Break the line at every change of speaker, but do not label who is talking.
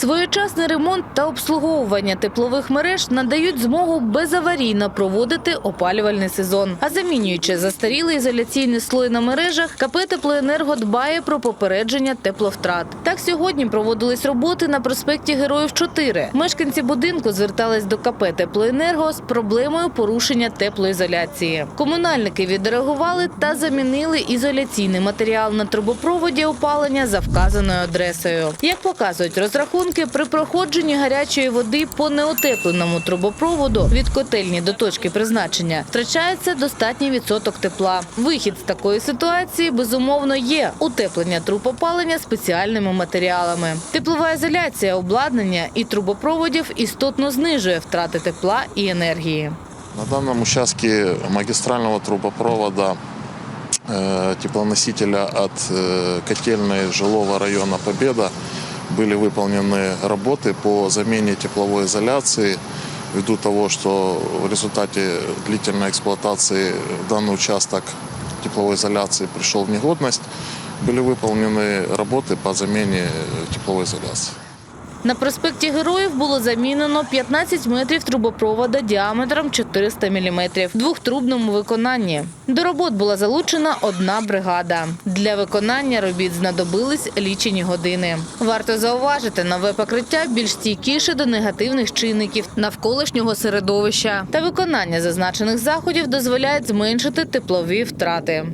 Своєчасний ремонт та обслуговування теплових мереж надають змогу безаварійно проводити опалювальний сезон. А замінюючи застарілий ізоляційний слой на мережах, КП «Теплоенерго» дбає про попередження тепловтрат. Так сьогодні проводились роботи на проспекті Героїв 4. Мешканці будинку звертались до КП «Теплоенерго» з проблемою порушення теплоізоляції. Комунальники відреагували та замінили ізоляційний матеріал на трубопроводі опалення за вказаною адресою. Як показують розрахунки, при проходженні гарячої води по неотепленому трубопроводу від котельні до точки призначення втрачається достатній відсоток тепла. Вихід з такої ситуації безумовно є утеплення труб опалення спеціальними матеріалами. Теплова ізоляція обладнання і трубопроводів істотно знижує втрати тепла і енергії.
На данном участке магистрального трубопровода э, теплоносителя от э, котельной жилого района Победа были выполнены работы по замене тепловой изоляции ввиду того, что в результате длительной эксплуатации данный участок тепловой изоляции пришел в негодность, были выполнены работы по замене э, тепловой изоляции.
На проспекті Героїв було замінено 15 метрів трубопровода діаметром 400 мм в двохтрубному виконанні. До робот була залучена одна бригада. Для виконання робіт знадобились лічені години. Варто зауважити, нове покриття більш стійкіше до негативних чинників навколишнього середовища. Та виконання зазначених заходів дозволяють зменшити теплові втрати.